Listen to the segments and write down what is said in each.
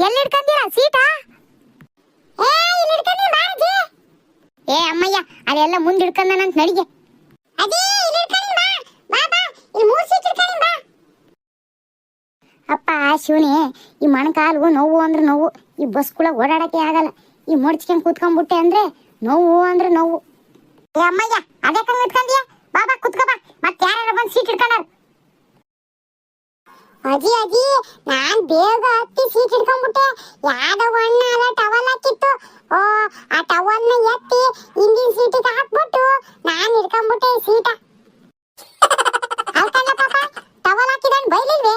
ಎಲ್ಲಿ ಹಿಡ್ಕಂತೀರಾ ಸೀಟಾ ಏ ಇಲ್ಲಿ ಹಿಡ್ಕಂದಿಲ್ಲ ಬಾರಜಿ ಏ ಅಮ್ಮಯ್ಯ ಅದೆಲ್ಲ ಮುಂದೆ ಹಿಡ್ಕಂದನಂತ ನಡಿಗೆ ಅದೇ ಇಲ್ಲಿ ಹಿಡ್ಕಂದಿಲ್ಲ ಬಾ ಬಾ ಇಲ್ಲಿ ಮೂರು ಸೀಟ್ ಹಿಡ್ಕಂದಿಲ್ಲ ಬಾ ಅಪ್ಪ ಶಿವನೇ ಈ ಮೊಣಕಾಲು ನೋವು ಅಂದ್ರೆ ನೋವು ಈ ಬಸ್ಗಳ ಓಡಾಡಕ್ಕೆ ಆಗಲ್ಲ ಈ ಮೊಡ್ಚ್ಕೊಂಡ್ ಕೂತ್ಕೊಂಡ್ಬಿಟ್ಟೆ ಅಂದ್ರೆ ನೋವು ಅಂದ್ರೆ ನೋವು ಏ ಅಮ್ಮಯ್ಯ ಅದೇ ಕಂಗ್ ಇಟ್ಕೊಂಡ್ಯಾ ಬಾ ಬಾ ಕುತ್ಕೋ ಬಾ ಮತ್ತೆ ಯಾರು ಬಂದು ಸೀಟ್ ಹಿಡ್ಕೊಂಡಾರ ಅಜ್ಜಿ ಅಜ್ಜಿ, ನಾನ್ ಬೇಗ ಹತ್ತಿ ಸೀಟ್ ಹಿಡ್ಕೊಂಡ್ಬಿಟ್ಟೆ. ಯಾವ್ದೋ ಅಣ್ಣ ಅದ ಟವಲ್ ಹಾಕಿತ್ತು. ಓ, ಆ ಟವಲ್ನ ಎತ್ತಿ ಹಿಂದಿನ ಸೀಟಿಗೆ ಹಾಕ್ಬಿಟ್ಟು ನಾನ್ ಹಿಡ್ಕೊಂಡ್ಬಿಟ್ಟೆ ಸೀಟ. ಅಲ್ಕಂಡ ಪಾಪ? ಟವಲ್ ಹಾಕಿದನ್ ಬೈಲಿಲ್ವೇ?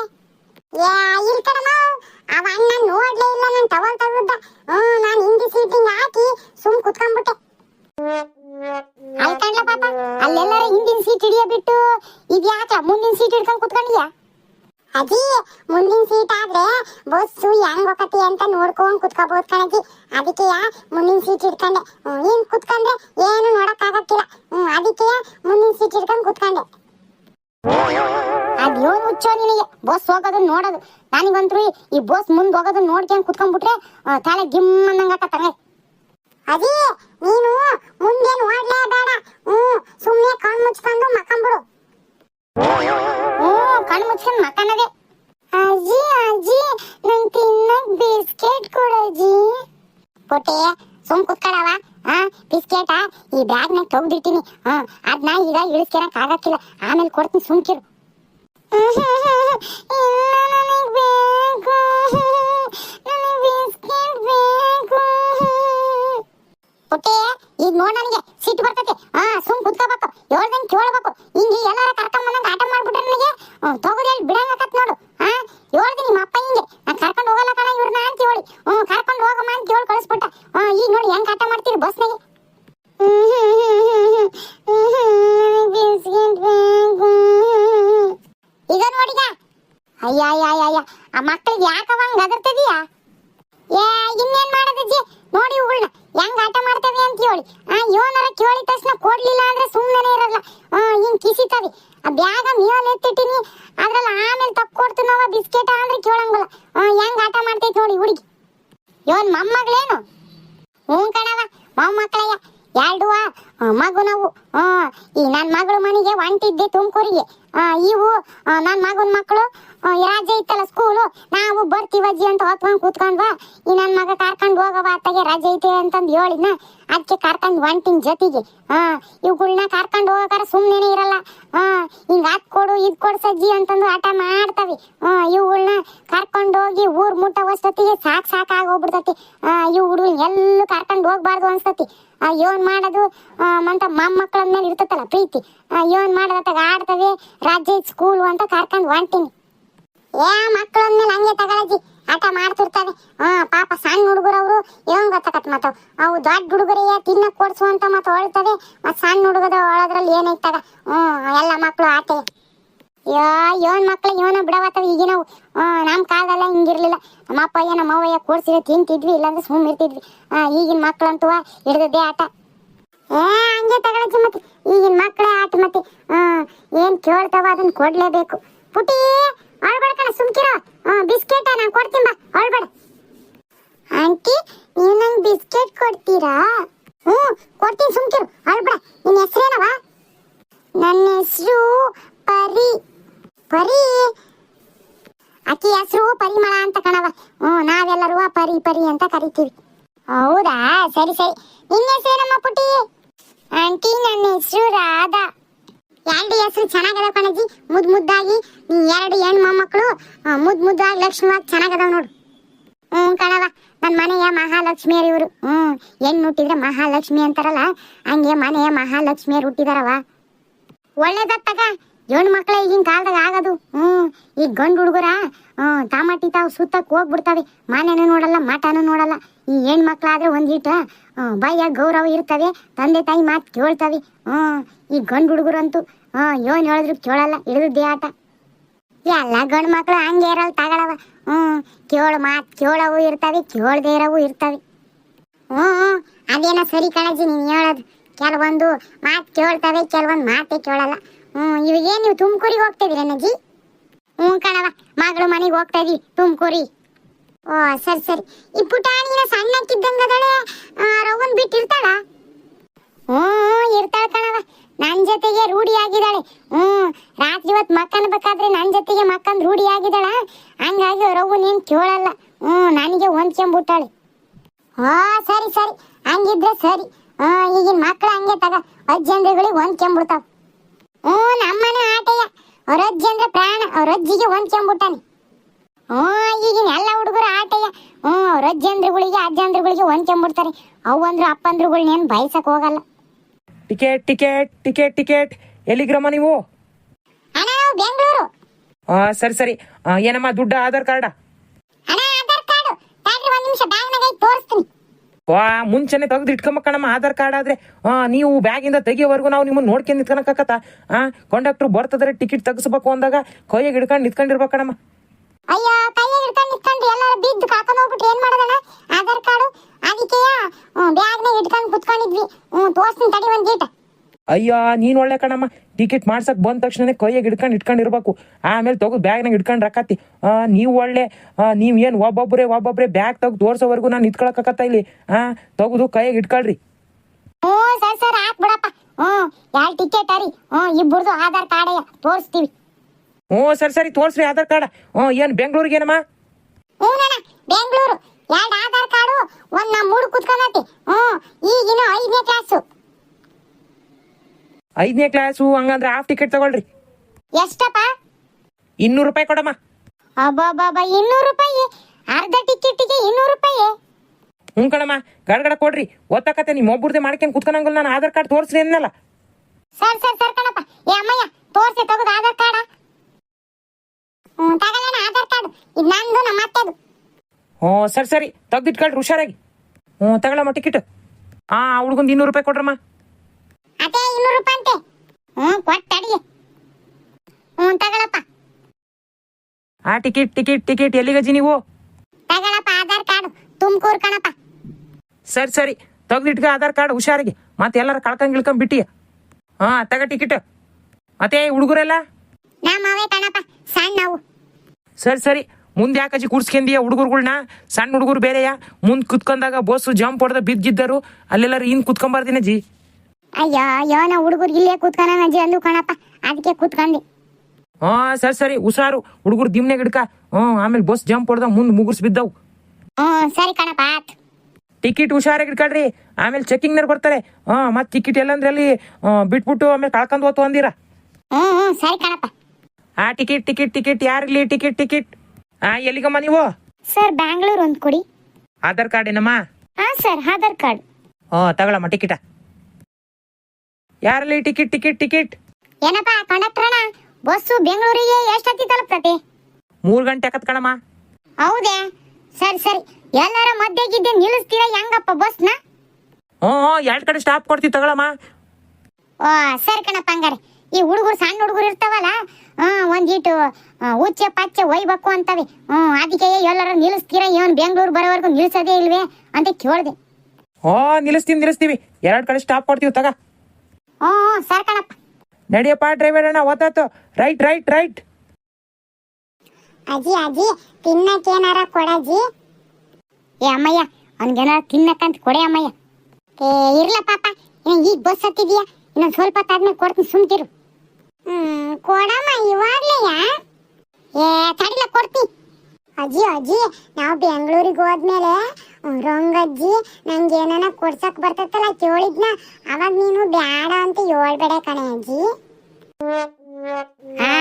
ಏ ಇಲ್ಕಣಮ್ಮ ಅವ ಅಣ್ಣ ನೋಡ್ಲೇ ಇಲ್ಲ ನಾನು ಟವಲ್ ತೆಗೆದ ಹ್ಮ್, ನಾನು ಹಿಂದಿ ಸೀಟಿಂಗ್ ಹಾಕಿ ಸುಮ್ ಕುತ್ಕೊಂಡ್ಬಿಟ್ಟೆ. ಅಲ್ಕಂಡ್ಲ ಪಾಪ? ಅಲ್ಲೆಲ್ಲ ಹಿಂದಿನ ಸೀಟ್ ಹಿಡಿಯ ಬಿಟ್ಟು ಇದ್ಯಾಕ ಮುಂದಿನ ಸೀಟ್ ಹಿಡ್ಕೊಂಡ್ ಕುತ್ಕೊಂಡಿಯಾ ಅಜ್ಜಿ, ಮುಂದಿನ ಸೀಟ್ ಆದ್ರೆ ಬಸ್ಸು ಹೆಂಗ್ ಹೋಗತಿ ಅಂತ ನೋಡ್ಕೊಂಡ್ ಕುತ್ಕೋಬಹುದು ಕಣಜ್ಜಿ. ಅದಕ್ಕೆ ಮುಂದಿನ ಸೀಟ್ ಇಟ್ಕೊಂಡೆ ಏನ್ ಕುತ್ಕೊಂಡ್ರೆ ಏನು ನೋಡಕ್ ಆಗಕ್ಕಿಲ್ಲ ಹ್ಮ್ ಅದಕ್ಕೆ ಮುಂದಿನ ಸೀಟ್ ಇಟ್ಕೊಂಡ್ ಕುತ್ಕೊಂಡೆ. ಅದ್ಯೋ ಹುಚ್ಚೋ ನಿನಗೆ? ಬಸ್ ಹೋಗೋದು ನೋಡೋದು. ನನಗಂತೂ ಈ ಬಸ್ ಮುಂದ್ ಹೋಗೋದು ನೋಡ್ಕೊಂಡ್ ಕುತ್ಕೊಂಡ್ಬಿಟ್ರೆ ತಲೆ ಗಿಮ್ ಅನ್ನಂಗ ಆಕತ್ತಂಗೆ ಅದೇ ನೀನು ಮುಂದೇನು ಓಡ್ಲೇ ಬೇಡ. ಹ್ಮ್, ಸುಮ್ನೆ ಕಣ್ ಮುಚ್ಕೊಂಡು ಮಕ್ಕಂಬಿಡು. ಹ್ಮ್ ಕಣ್ಣು ಮುಚ್ಕೊಂಡು ಮಕ್ಕನದೆ ಅಜ್ಜಿ ಬಿಸ್ಕೆಟ್ ಕೊಡಜ್ಜಿ ಸುಮ್ ಬಿಸ್ಕೆಟ ಈ ಬ್ಯಾಗ್ನಾಗ ತೆಗ್ದಿಟ್ಟಿನಿ. ಹಾ ಅದನ್ನ ಈಗ ಇಳಿಸ್ಕೊಳಕ್ ಆಮೇಲೆ ಕೊಡ್ತೀನಿ, ಸುಮ್ಕಿರು. ಪುಟ್ಟಿ ಈಗ ನೋಡ್ ನನಗೆ. ಸಿಟ್ಟು ಬರ್ತೈತೆ. ಹಾ ಸುಮ್ ಕುತ್ಕೋಬೇಕು. ಹೇಳ್ದಂಗ್ ಕೇಳ್ಬೇಕು. ಹಿಂಗೆ ಎಲ್ಲಾರ ಕರ್ಕೊಂಡ್ ಬಂದಂಗ ಆಟ ಮಾಡ್ಬಿಟ್ರೆ ನನಗೆ? ತಗೋದು ಹೇಳಿ ಬಿಡಂಗಕತ್ ನೋಡು. ಹಾ ಹೇಳ್ದಿ ನಿಮ್ಮ ಅಪ್ಪ ಹಿಂಗೆ. ನಾನು ಕರ್ಕೊಂಡು ಹೋಗಲ್ಲ ಕಣ ಇವ್ರನ್ನ ಅಂತ ಹೇಳಿ. ಹ್ಞೂ ಕರ್ಕೊಂಡು ಹೋಗಮ್ಮ ಅಂತ ಹೇಳಿ ಕಳಿಸ್ಬಿಟ್ಟ. ಹಾ ಈಗ ನೋಡಿ ಹೆಂಗ್ ಆಟ ಮಾಡ್ತೀರಿ ಬಸ್ನಾಗೆ? ಇದ ನೋಡಿಗ? ಅಯ್ಯ ಅಯ್ಯ ಅಯ್ಯ ಆ ಮಕ್ಕಳಿಗೆ ಯಾಕವ ಹಂಗ ಅದರ್ತದೀಯಾ ಏ, ಇನ್ನೇನ್ ಮಾಡೋದಜ್ಜಿ ನೋಡಿ ಇವುಗಳನ್ನ ಹೆಂಗ್ ಆಟ ಮಾಡ್ತವೆ ಅಂತ ಹೇಳಿ. ಆ ಇವನರ ಕೇಳಿದ ತಕ್ಷಣ ಕೊಡ್ಲಿಲ್ಲ ಅಂದ್ರೆ ಸುಮ್ಮನೆ ಇರಲ್ಲ. ಹಿಂಗ್ ಕಿಸಿತವೆ ಆ ಬ್ಯಾಗ ಮೇಲೆ ಎತ್ತಿಟ್ಟಿನಿ. ಅದ್ರಲ್ಲಿ ಆಮೇಲೆ ತಕ್ಕೊಡ್ತು ನಾವ ಬಿಸ್ಕೆಟ್ ಅಂದ್ರೆ ಕೇಳಂಗಿಲ್ಲ. ಹೆಂಗ್ ಆಟ ಮಾಡ್ತೈತಿ ನೋಡಿ ಹುಡುಗಿ. ಇವನ್ ಮೊಮ್ಮಗಳೇನು? ಹ್ಞೂ ಕಣವ ಮೊಮ್ಮಕ್ಕಳಯ್ಯ ಎರಡು ಮಗು ನಾವು ಈ ನನ್ನ ಮಗಳ ಮನೆಗೆ ಹೊಂಟಿದ್ದೆ ತುಮಕೂರಿಗೆ. ಇವು ನನ್ನ ಮಗನ ಮಕ್ಕಳು. ರಜೆ ಇತ್ತಲ್ಲ ಸ್ಕೂಲು ನಾವು ಬರ್ತೀವಜ್ಜಿ ಅಂತ ಹೊತ್ಕೊಂಡ್ ಕೂತ್ಕೊಂಡ್ವಾ. ಈ ನನ್ನ ಮಗ ಕರ್ಕೊಂಡು ಹೋಗವ ಅತ್ತಾಗೆ ರಜೆ ಐತೆ ಅಂತಂದು ಹೇಳಿದ್ನ. ಅದಕ್ಕೆ ಕರ್ಕೊಂಡ್ ಒಂಟಿನ ಜೊತೆಗೆ. ಹಾ ಇವುಗಳ್ನ ಕರ್ಕೊಂಡು ಹೋಗಾರ ಸುಮ್ಮನೆ ಇರಲ್ಲ. ಹಾ ಹಿಂಗ ಅದ್ ಕೊಡು, ಇದ್ ಕೊಡು ಸಜ್ಜಿ ಅಂತಂದು ಆಟ ಮಾಡ್ತವಿ. ಹಾ ಇವುಗಳ್ನ ಕರ್ಕೊಂಡು ಹೋಗಿ ಊರ್ ಮುಟ್ಟವಷ್ಟೊತ್ತಿಗೆ ಸಾಕ್ ಸಾಕ್ ಆಗೋಗ್ಬಿಡ್ತತಿ. ಆ ಇವು ಹುಡುಗರು ಎಲ್ಲೂ ಕರ್ಕೊಂಡು ಹೋಗ್ಬಾರ್ದು ಅನ್ಸ್ತತಿ. ಯೋನ್ ಮಾಡೋದು? ಮಂತ ಮೊಮ್ಮಕ್ಕಳ ಮೇಲೆ ಇರ್ತತಲ್ಲ ಪ್ರೀತಿ. ಯೋನ್ ಮಾಡೋದತ್ತಾಗ ಆಡ್ತವೆ? ರಾಜ್ಯ ಸ್ಕೂಲ್ ಅಂತ ಕರ್ಕೊಂಡ್ ಹೊಂಟಿನಿ. ಏ ಮಕ್ಕಳ ಮೇಲೆ ಹಂಗೆ ತಗೊಳಜ್ಜಿ. ಆಟ ಮಾಡ್ತಿರ್ತಾವೆ. ಹಾ ಪಾಪ ಸಣ್ಣ ಹುಡುಗರು ಅವರು ಏನ್ ಗೊತ್ತಾಗತ್ ಮತ್ತ ಅವು ದೊಡ್ಡ ಹುಡುಗರಿಗೆ ತಿನ್ನ ಕೊಡ್ಸುವಂತ ಮತ್ತ ಹೊಳ್ತವೆ. ಮತ್ ಸಣ್ಣ ಹುಡುಗದ ಒಳದ್ರಲ್ಲಿ ಏನೈತಾಗ ಹ್ಮ್ ಎಲ್ಲ ಮಕ್ಕಳು ಆಟೆ. ಯಾ ಇವನ್ ಮಕ್ಳು ಇವನ ಬಿಡವತ್ತವ ಈಗಿನ ನಮ್ಮ ಕಾಲದಲ್ಲ ಹಿಂಗಿರ್ಲಿಲ್ಲ. ನಮ್ಮ ಅಪ್ಪಯ್ಯ ನಮ್ಮ ಅವ್ವಯ್ಯ ಕೂಡ್ಸಿದ್ರೆ ತಿಂತಿದ್ವಿ, ಇಲ್ಲಾಂದ್ರೆ ಸುಮ್ ಇರ್ತಿದ್ವಿ. ಈಗಿನ ಮಕ್ಳಂತೂ ಹಿಡ್ದದ್ದೇ ಆಟ. ಏ, ಹಂಗೆ ತಗೊಳಜ್ಜಿ ಮತ್ತೆ ಈಗಿನ ಮಕ್ಕಳೇ ಆಟ ಮತ್ತೆ ಏನ್ ಕೇಳ್ತಾವ ಅದನ್ನ ಕೊಡ್ಲೇಬೇಕು. ಪುಟಿ ಸುಮ್ಕಿರೋ. ಬಿಸ್ಕೆಟ ನಾನು ಕೊಡ್ತೀನಿ ಬಾ. ಅಳ್ಬೇಡ ಆಂಟಿ, ನೀವು ನಂಗೆ ಬಿಸ್ಕೆಟ್ ಕೊಡ್ತೀರಾ? ಹ್ಞೂ ಕೊಡ್ತೀನಿ ಸುಮ್ಕಿರು. ಅಳ್ಬೇಡ ನಿನ್ನ ಹೆಸರೇನವ ನನ್ನ ಹೆಸರು ಪರಿ. ಪರಿ? ಅಕ್ಕಿ ಹೆಸರು ಪರಿಮಳ ಅಂತ ಕಣವ ಹ್ಞೂ ನಾವೆಲ್ಲರೂ ಪರಿ ಪರಿ ಅಂತ ಕರಿತೀವಿ. ಹೌದಾ? ಸರಿ ಸರಿ. ನಿನ್ನ ಹೆಸರೇನಮ್ಮ ಪುಟಿ ಆಂಟಿ ನನ್ನ ಹೆಸರು ರಾಧಾ. ಎರಡು ಹೆಸರು ಚೆನ್ನಾಗದ ಕಣಜಿ. ಮುದ್ ಮುದ್ದಾಗಿ ಎರಡು ಹೆಣ್ಣು ಮೊಮ್ಮಕ್ಕಳು ಮುದ್ ಮುದ್ದಾಗಿ ಲಕ್ಷ್ಮವಾಗಿ ಚೆನ್ನಾಗದಾವ ನೋಡು. ಹ್ಞೂ ಕಣವ ನನ್ನ ಮನೆಯ ಮಹಾಲಕ್ಷ್ಮಿಯರು ಇವರು. ಹ್ಞೂ ಹೆಣ್ಣು ಹುಟ್ಟಿದ್ರೆ ಮಹಾಲಕ್ಷ್ಮಿ ಅಂತಾರಲ್ಲ, ಹಂಗೆ ಮನೆಯ ಮಹಾಲಕ್ಷ್ಮಿಯರು ಹುಟ್ಟಿದಾರವ ಒಳ್ಳೇದತ್ತಾಗ ಹೆಣ್ಣು ಮಕ್ಕಳ ಈಗಿನ ಕಾಲದಾಗ ಆಗೋದು. ಹ್ಞೂ ಈ ಗಂಡು ಹುಡುಗರ ತಾಮಟಿ ತಾವು ಸುತ್ತಕ್ಕೆ ಹೋಗ್ಬಿಡ್ತಾವೆ. ಮನೆನೂ ನೋಡಲ್ಲ, ಮಠನೂ ನೋಡಲ್ಲ. ಈ ಹೆಣ್ಮಕ್ಳಾದ್ರೆ ಒಂದೀಟ ಬಾಯ ಗೌರವ ಇರ್ತವೆ, ತಂದೆ ತಾಯಿ ಮಾತು ಕೇಳ್ತವೆ. ಹ್ಞೂ ಈ ಗಂಡು ಹುಡುಗರಂತೂ ಹ್ಞೂ ಏನು ಹೇಳಿದ್ರು ಕೇಳಲ್ಲ ಹಿಡಿದೇ ಆಟ. ಎಲ್ಲ ಗಂಡು ಮಕ್ಳು ಹಂಗೆ ಇರಲ್ಲ ತಗೊಳವ. ಹ್ಞೂ, ಕೇಳು ಮಾತು ಕೇಳವು ಇರ್ತವೆ, ಕೇಳದೇ ಇರವು ಇರ್ತವೆ. ಹ್ಞೂ, ಅದೇನೋ ಸರಿ ಕಣಜಿ ನೀನು ಹೇಳೋದು. ಕೆಲವೊಂದು ಮಾತು ಕೇಳ್ತವೆ, ಕೆಲವೊಂದು ಮಾತೇ ಕೇಳಲ್ಲ. ಹ್ಞೂ, ಇವಾಗೇನು ನೀವು ತುಮಕೂರಿಗೆ ಹೋಗ್ತಾ ಇದ್ದೀರೇನಜ್ಜಿ ಹ್ಞೂ ಕಣವ ಮಗಳು ಮನೆಗೆ ಹೋಗ್ತಾ ಇದೀವಿ ತುಮಕೂರಿ ಓ, ಸರಿ ಸರಿ. ಈ ಪುಟಾಣಿನ ಸಣ್ಣಕ್ಕಿದ್ದಂಗದಳೆ ರವನ್ ಬಿಟ್ಟಿರ್ತಾಳ ಹ್ಮ್ ಇರ್ತಾಳ? ಕಣವ ನನ್ನ ಜೊತೆಗೆ ರೂಢಿ ಆಗಿದ್ದಾಳೆ. ಹ್ಮ್ ರಾತ್ರಿ ಮಕ್ಕನ್ ಬೇಕಾದರೆ ನನ್ನ ಜೊತೆಗೆ ಮಕ್ಕನ್ ರೂಢಿ ಆಗಿದ್ದಾಳ. ಹಂಗಾಗಿ ರವ್ವನ್ ಏನ್ ಕೇಳಲ್ಲ. ಹ್ಮ್ ನನಗೆ ಹೊಂದ್ಕೊಂಬಿಟ್ಟಾಳೆ. ಹಾ, ಸರಿ ಸರಿ. ಹಂಗಿದ್ರೆ ಸರಿ. ಹ್ಮ್ ಈಗಿನ ಮಕ್ಕಳು ಹಂಗೆ ತಗ. ಅಜ್ಜಂದ್ರಗಳಿಗೆ ಹೊಂದ್ಕೊಂಬಿಡ್ತಾವ. ಹ್ಮ್ ನಮ್ಮನೆ ಆಟಯ್ಯ. ಅವ್ರ ಅಜ್ಜಿ ಅಂದ್ರೆ ಪ್ರಾಣ. ಅವ್ರ ಅಜ್ಜಿಗೆ ಹೊಂದ್ಕೊಂಬಿಟ್ಟಾನೆ. ಈಗಿನ ಎಲ್ಲ ಹುಡುಗರು ಆಟಯ್ಯ ಹ್ಞೂ ಅವ್ರ ಅಜ್ಜಂದ್ರುಗಳಿಗೆ ಅಜ್ಜಂದ್ರಗಳಿಗೆ ಹೊಂದ್ಕೊಂಬಿಡ್ತಾರೆ ಅವಂದ್ರು ಅಪ್ಪಂದ್ರುಗಳ್ನೇನು ಬಯಸಕ್ ಹೋಗಲ್ಲ. Ticket ticket ticket ticket. ಎಲ್ಲಿಗ್ರಮ್ಮ ನೀವು? ಅಣ್ಣ ನಾವು ಬೆಂಗಳೂರು. ಆ, ಸರಿ ಸರಿ. ಆ, ಏನಮ್ಮ ದುಡ್ಡ ಆಧಾರ್ ಕಾರ್ಡ? ಅಣ್ಣ ಆಧಾರ್ ಕಾರ್ಡು. ತಾಳ್ರಿ ಒಂದು ನಿಮಿಷ ಬ್ಯಾಗ್ನಾಗ ಐತ್ ತೋರಿಸ್ತೀನಿ. ವಾ ಮುಂಚೆನೆ ತೆಗೆದು ಇಟ್ಕೊಂಬಕ್ಕಣಮ್ಮ ಆಧಾರ್ ಕಾರ್ಡ್ ಆದ್ರೆ. ಆ, ನೀವು ಬ್ಯಾಗಿಂದ ತೆಗಿಯೋವರೆಗೂ ನಾವು ನಿಮ್ಮನ್ನ ನೋಡ್ಕೊಂಡು ನಿಂತ್ಕೊಳಕತ್ತ ಆ ಕಂಡಕ್ಟ್ರು ಬರ್ತದ್ರೆ ಟಿಕೆಟ್ ತೆಗಿಸ್ಬೇಕು ಅಂದಾಗ ಕೈಯಾಗ ಹಿಡ್ಕೊಂಡು ನಿಂತ್ಕೊಂಡಿರ್ಬೇಕಣಮ್ಮ ಅಯ್ಯೋ ಕೈಯಾಗ ಹಿಡ್ಕೊಂಡು ನಿಂತ್ಕೊಂಡು ಎಲ್ಲಾರು ಬಿದ್ದು ಕಾಕೊಂಡು ಹೋಗ್ಬಿಟ್ಟು ಏನ್ ಮಾಡೋದಣ್ಣ? ಆಧಾರ್ ಕಾರ್ಡು ಅದಕ್ಕೆಯ ಬ್ಯಾಗ್ನಾಗ ಇಟ್ಕೊಂಡು ಕುತ್ಕೊಂಡಿದ್ವಿ. ಹ್ಮ್ ತೋರಿಸ್ತೀನಿ ತಡಿ ಒಂದ್ ಗೀಟ. ಅಯ್ಯೋ ನೀನ್ ಒಳ್ಳೆ ಕಣಮ್ಮ. ಟಿಕೆಟ್ ಮಾಡ್ಸಕ್ ಬಂದ ತಕ್ಷಣ ಕೈಯಾಗ ಹಿಡ್ಕೊಂಡು ಇಟ್ಕೊಂಡಿರ್ಬೇಕು. ಆಮೇಲೆ ತಗೋ ಬ್ಯಾಗ್ನಾಗ ಇಟ್ಕೊಂಡು ರಕ್ಕತ್ತಿ ನೀವು ಒಳ್ಳೆ ನೀವ್ ಏನ್ ಒಬ್ಬೊಬ್ಬರೇ ಒಬ್ಬೊಬ್ರೆ ಬ್ಯಾಗ್ ತೆಗ್ದು ತೋರ್ಸೋವರೆಗೂ ನಾನು ನಿಂತ್ಕೊಳಕತ್ತ ಇಲ್ಲಿ? ಆ ತಗೋದು ಕೈಯಾಗ ಇಟ್ಕೊಳ್ರಿ. ಹ್ಞೂ ಸರ್ ಸರ್ ಆತ್ ಬಿಡಪ್ಪ. ಹ್ಞೂ ಎರಡು ಟಿಕೆಟ್ ಅರಿ? ಹ್ಞೂ ಇಬ್ಬರದು ಆಧಾರ್ ಕಾರ್ಡ್ ತೋರಿಸ್ತೀವಿ. ಹ್ಞೂ ಸರಿ ಸರಿ ತೋರ್ಸ್ರಿ ಆಧಾರ್ ಕಾರ್ಡ್. ಹ್ಞೂ ಏನು ಬೆಂಗಳೂರಿಗೆ ಏನಮ್ಮ? ಹ್ಞೂ ನಣ್ಣ ಬೆಂಗಳೂರು. ಎರಡು ಆಧಾರ್ ಕಾರ್ಡು ಒಂದು ನಮ್ಮ ಮೂಡು ಕುತ್ಕೊಂಡತಿ. ಹ್ಞೂ ಈಗಿನ ಐದನೇ ಕ್ಲಾಸು. ಐದನೇ ಕ್ಲಾಸು ಹಂಗಂದ್ರೆ ಹಾಫ್ ಟಿಕೆಟ್ ತಗೊಳ್ರಿ. ಎಷ್ಟಪ್ಪ? ಇನ್ನೂರು ರೂಪಾಯಿ ಕೊಡಮ್ಮ. ಅಬ್ಬಬ್ಬಬ್ಬ ಇನ್ನೂರು ರೂಪಾಯಿ? ಅರ್ಧ ಟಿಕೆಟಿಗೆ ಇನ್ನೂರು ರೂಪಾಯಿ? ಹ್ಞೂ ಕಣಮ್ಮ ಗಡಗಡ ಕೊಡ್ರಿ. ಓದ್ತಕತ್ತೆ ನಿಮ್ಮ ಒಬ್ಬರದೇ ಮಾಡ್ಕೊಂಡು ಕುತ್ಕೊಂಡಂಗಲ್ಲ ನಾನು ಆಧಾರ್ ಕಾರ್ಡ್ ತೋರಿಸ್ರಿ ಅನ್ನಲ್ಲ. ಸರ್ ಸರ್ ಸರ್ ಕಣಪ್ಪ. ಏ ಅಮ್ಮಯ್ಯ ತೋರ್ಸಿ ತಗದು ಆಧಾರ್ ಕಾರ್ಡ. ತಗೊಳ್ಳೋಣ ಆಧಾರ್ ಕಾರ್ಡ್. ಇದು ನಂದು ನಮ್ಮ ಅತ್ತೆದು. ಹ್ಞೂ ಸರಿ ಸರಿ. ತೆಗ್ದಿಟ್ಕೊಳ್ರಿ ಹುಷಾರಾಗಿ. ಹ್ಞೂ ತಗೊಳಮ್ಮ ಟಿಕೆಟ್ ಹಾಂ ಹುಡುಗಂದು ಇನ್ನೂರು ರೂಪಾಯಿ ಕೊಡ್ರಮ್ಮ. ಅದೇ ಇನ್ನೂರು ರೂಪಾಯಿ ಅಂತೆ. ಹ್ಞೂ ಕೊಟ್ಟು ಅಡಿಗೆ. ಹ್ಞೂ ತಗೊಳಪ್ಪ ಆ ಟಿಕೆಟ್ ಟಿಕೆಟ್ ಟಿಕೆಟ್ ಎಲ್ಲಿಗಜ್ಜಿ ನೀವು? ತಗೊಳಪ್ಪ ಆಧಾರ್ ಕಾರ್ಡ್. ತುಮಕೂರು ಕಣಪ್ಪ. ಸರಿ ಸರಿ. ತೆಗ್ದಿಟ್ಕ ಆಧಾರ್ ಕಾರ್ಡ್ ಹುಷಾರಿಗೆ. ಮತ್ತೆ ಎಲ್ಲರ ಕಳ್ಕೊಂಡ್ ಗಿಳ್ಕೊಂಡ್ ಬಿಟ್ಟಿ ಹಾಂ ತಗ ಟಿಕೆಟ್. ಮತ್ತೆ ಹುಡುಗರೆಲ್ಲ? ನಮ್ಮ ಅವೇ ಕಣಪ್ಪ ಸಣ್ಣ ನಾವು ಸರಿ ಸರಿ. ಮುಂದೆ ಯಾಕಜ್ಜಿ ಕೂರ್ಸ್ಕೊಂಡೀಯ ಹುಡುಗರುಗಳ್ನ? ಸಣ್ಣ ಹುಡುಗರು ಬೇರೆಯ? ಮುಂದೆ ಕುತ್ಕೊಂಡಾಗ ಬಸ್ಸು ಜಂಪ್ ಹೊಡೆದ ಬಿದ್ದಿದ್ದರು. ಅಲ್ಲೆಲ್ಲರೂ ಇನ್ ಕುತ್ಕೊಂಬಾರ್ದಿನ ಜಿ ಅಯ್ಯೋ ಅಯ್ಯೋ ನಾ ಹುಡುಗರು ಇಲ್ಲೇ ಕೂತ್ಕೊಂಡ ಅಜ್ಜಿ ಅಂದು ಕಣಪ್ಪ. ಅದಕ್ಕೆ ಕುತ್ಕೊಂಡಿ ಹಾ ಸರಿ ಸರಿ. ಹುಷಾರು. ಹುಡುಗರು ದಿಮ್ನೆ ಗಿಡ್ಕ ಹ್ಮ್ ಆಮೇಲೆ ಬಸ್ ಜಂಪ್ ಹೊಡೆದ ಮುಂದೆ ಮುಗುರ್ಸ್ ಬಿದ್ದವು ಹಾ ಸರಿ ಕಣಪ್ಪ ಆತ್. ಟಿಕೆಟ್ ಹುಷಾರಾಗಿ ಇಟ್ಕೊಳ್ರಿ ಆಮೇಲೆ ಚೆಕಿಂಗ್ನವ್ರು ಬರ್ತಾರೆ. ಹಾ ಮತ್ತೆ ಟಿಕೆಟ್ ಎಲ್ಲಂದ್ರೆ ಅಲ್ಲಿ ಬಿಟ್ಬಿಟ್ಟು ಆಮೇಲೆ ಕಳ್ಕೊಂಡ್ ಹೋತು ಅಂದಿರ. ಹಾ ಹ್ಞೂ ಸರಿ ಕಣಪ್ಪ. ಆ ಟಿಕೆಟ್ ಟಿಕೆಟ್ ಟಿಕೆಟ್ ಯಾರಿರ್ಲಿ ಟಿಕೆಟ್ ಟಿಕೆಟ್ ಆ ಎಲ್ಲಿಗಮ್ಮ ನೀವು? ಸರ್ ಬ್ಯಾಂಗ್ಳೂರ್ ಒಂದ್ ಕೊಡಿ. ಆಧಾರ್ ಕಾರ್ಡ್ ಏನಮ್ಮ? ಹಾ ಸರ್ ಆಧಾರ್ ಕಾರ್ಡ್ ಓ ತಗೊಳಮ್ಮ ಟಿಕೆಟ ಯಾರಲ್ಲಿ ಟಿಕೆಟ್ ಟಿಕೆಟ್ ಟಿಕೆಟ್ ಏನಪ್ಪ ಅಣ್ಣ? ಬಸ್ಸು ಬೆಂಗಳೂರಿಗೆ ಎಷ್ಟೊತ್ತಿ ತಲುಪ್ತತಿ ಮೂರು ಗಂಟೆ ಆಕತ್ ಕಣಮ್ಮ. ಹೌದೇ? ಸರಿ ಸರಿ. ಎಲ್ಲರ ಮಧ್ಯೆ ಗಿದ್ದೆ ನಿಲ್ಲಿಸ್ತೀರಾ ಹೆಂಗಪ್ಪ ಬಸ್ನ ಹ್ಞೂ ಹ್ಞೂ ಎರಡು ಕಡೆ ಸ್ಟಾಪ್ ಕೊಡ್ತೀವಿ ತಗೊಳಮ್ಮ. ಓ ಸರಿ ಕಣಪ್ಪ ಹಂಗಾರೆ. ಈ ಹುಡುಗರು ಸಣ್ಣ ಹುಡುಗರು ಇರ್ತಾವಲ್ಲ ಒಂದಿಟ್ಟು ಉಚ್ಚೆ ಪಚ್ಚೆ ಒಯ್ಬೇಕು ಅಂತವೆ. ಹ್ಮ್ ಅದಕ್ಕೆ ಎಲ್ಲರ ನಿಲ್ಲಿಸ್ತೀರಾ ಇವನ್ ಬೆಂಗಳೂರು ಬರೋವರೆಗೂ ನಿಲ್ಸೋದೇ ಇಲ್ವೇ ಅಂತ ಕೇಳ್ದೆ. ಓ ನಿಲ್ಲಿಸ್ತೀವಿ ನಿಲ್ಲಿಸ್ತೀವಿ. ಎರಡು ಕಡೆ ಸ್ಟಾಪ್ ಕೊಡ್ತೀವಿ ತಗ. ಹ್ಞೂ ಸರ್ ಕಣಪ್ಪ. ನಡಿಯಪ್ಪ ಡ್ರೈವರ್ ಅಣ್ಣ ಓದಾತು ರೈಟ್ ರೈಟ್ ರೈಟ್ ಅಜ್ಜಿ ಅಜ್ಜಿ ತಿನ್ನಕ್ಕೇನಾರ ಕೊಡಜ್ಜಿ ಏ ಅಮ್ಮಯ್ಯ ಅವನಿಗೇನಾರ ತಿನ್ನಕ್ಕಂತ ಕೊಡೆ ಅಮ್ಮಯ್ಯ. ಏ ಇರ್ಲ ಪಾಪ ಈಗ ಬಸ್ ಹತ್ತಿದ್ಯಾ? ಇನ್ನೊಂದು ಸ್ವಲ್ಪ ಹೊತ್ತಾದ್ಮೇಲೆ ಕೊಡ್ತೀನಿ ಸುಮ್ತಿರು ಕೊಡಮ್ಮ ಇವಾಗ್ಲೇಯ ಏ, ತಡಿಲ, ಕೊಡ್ತಿ. ಅಜ್ಜಿ ಅಜ್ಜಿ, ನಾವು ಬೆಂಗಳೂರಿಗೆ ಹೋದ್ಮೇಲೆ ರಂಗಜ್ಜಿ ನಂಗೆ ಏನಾನ ಕೊಡ್ಸಕ್ ಬರ್ತೈತಲ್ಲ ಕೇಳಿದ್ನ, ಅವಾಗ ನೀನು ಬ್ಯಾಡ ಅಂತ ಹೇಳ್ಬೇಡ ಕಣೆ ಅಜ್ಜಿ. ಹಾ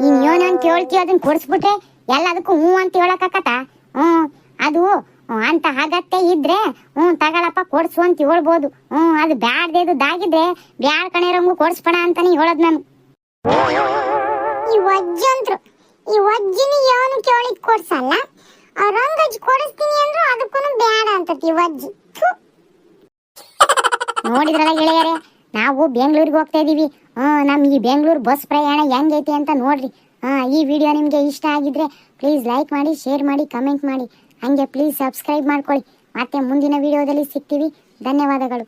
ನೀನ್ ಏನು ಅಂತ ಹೇಳ್ತೀಯ ಅದನ್ನ ಎಲ್ಲ ಎಲ್ಲದಕ್ಕೂ ಹ್ಞೂ ಅಂತ ಹೇಳಕ್ಕಾಕತ್ತ ಹ್ಞೂ, ಅದು ಅಂತ ಅಗತ್ಯ ಇದ್ರೆ, ಹ್ಞೂ, ತಗಳಪ್ಪ, ಕೊಡ್ಸು ಅಂತ ಹೇಳ್ಬೋದು. ಹ್ಞೂ, ಅದು ಬ್ಯಾಡ್ದೇದು ದಾಗಿದ್ರೆ ಬ್ಯಾಡ ಕಣೆ, ರಂಗು, ಕೊಡ್ಸ್ಬೇಡ ಅಂತಾನೆ ಹೇಳೋದು ನಾನು. ಈ ವಜ್ಜಂತ್ರು, ಈ ವಜ್ಜಿನ ಯಾವನು ಕೇಳಿದ್ ಕೊಡ್ಸಲ್ಲ? ಆ ರಂಗಜ್ ಕೊಡಿಸ್ತೀನಿ ಅಂದ್ರು ಅದಕ್ಕೂ ಬೇಡ ಅಂತತಿ ವಜ್ಜಿ. ಥು. ನೋಡಿದ್ರಲ್ಲ ಗೆಳೆಯರೇ, ನಾವು ಬೆಂಗಳೂರಿಗೆ ಹೋಗ್ತಾ ಇದೀವಿ. ಹ್ಮ್ ನಮ್ ಈ ಬೆಂಗಳೂರು ಬಸ್ ಪ್ರಯಾಣ ಹೆಂಗೈತಿ ಅಂತ ನೋಡ್ರಿ. ಹಾ ಈ ವಿಡಿಯೋ ನಿಮ್ಗೆ ಇಷ್ಟ ಆಗಿದ್ರೆ ಪ್ಲೀಸ್ ಲೈಕ್ ಮಾಡಿ ಶೇರ್ ಮಾಡಿ ಕಮೆಂಟ್ ಮಾಡಿ. ಹಂಗೆ ಪ್ಲೀಸ್ ಸಬ್ಸ್ಕ್ರೈಬ್ ಮಾಡ್ಕೊಳ್ಳಿ. ಮತ್ತೆ ಮುಂದಿನ ವಿಡಿಯೋದಲ್ಲಿ ಸಿಗ್ತೀವಿ. ಧನ್ಯವಾದಗಳು.